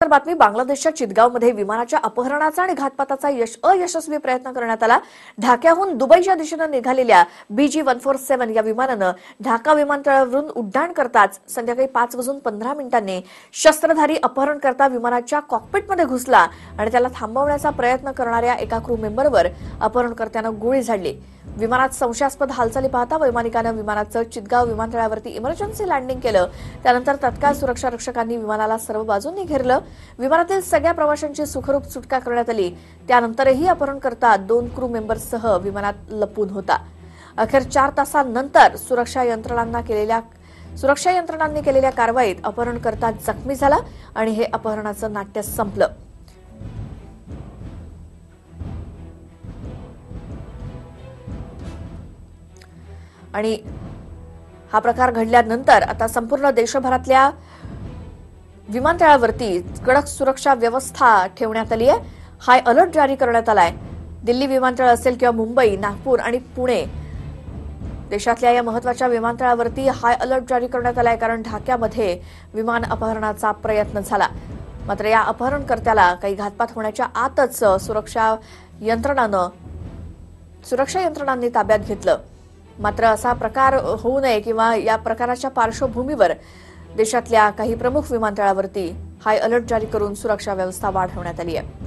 तर बातमी बांगलादेशच्या चितगावमध्ये विमानाच्या अपहरणाचा आणि घातपाताचा यश अयशस्वी प्रयत्न करण्यात आला. ढाक्याहून दुबईच्या दिशेनं निघालेल्या बीजी वन फोर सेव्हन या विमानानं ढाका विमानतळावरून उड्डाण करताच संध्याकाळी पाच वाजून पंधरा मिनिटांनी शस्त्रधारी अपहरणकर्ता विमानाच्या कॉकपिटमध्ये घुसला आणि त्याला थांबवण्याचा प्रयत्न करणाऱ्या एका क्रू मेंबरवर अपहरणकर्त्यानं गोळी झाडली. विमानात संशयास्पद हालचाली पाहता वैमानिकानं विमानाचं चितगाव विमानतळावरती इमर्जन्सी लँडिंग केलं. त्यानंतर तत्काळ सुरक्षा रक्षकांनी विमानाला सर्व बाजूंनी घेरलं. विमानातील सगळ्या प्रवाशांची सुखरूप सुटका करण्यात आली. त्यानंतरही अपहरणकर्ता दोन क्रू मेंबर्ससह विमानात लपून होता. अखेर चार तासांनंतर सुरक्षा यंत्रणांना केलेल्या सुरक्षा यंत्रणांनी केलेल्या कारवाईत अपहरणकर्ता जखमी झाला आणि हे अपहरणाचं नाट्य संपलं. आणि हा प्रकार घडल्यानंतर आता संपूर्ण देशभरातल्या विमानतळावरती कडक सुरक्षा व्यवस्था ठेवण्यात आली आहे. हाय अलर्ट जारी करण्यात आलाय. दिल्ली विमानतळ असेल किंवा मुंबई नागपूर आणि पुणे देशातल्या या महत्त्वाच्या विमानतळावरती हाय अलर्ट जारी करण्यात आलाय कारण ढाक्यामध्ये विमान अपहरणाचा प्रयत्न झाला. मात्र या अपहरणकर्त्याला काही घातपात होण्याच्या आतच सुरक्षा यंत्रणानं सुरक्षा यंत्रणांनी ताब्यात घेतलं. मात्र असा प्रकार होऊ नये किंवा या प्रकाराच्या पार्श्वभूमीवर देशातल्या काही प्रमुख विमानतळावरती हाय अलर्ट जारी करून सुरक्षा व्यवस्था वाढवण्यात आली आहे.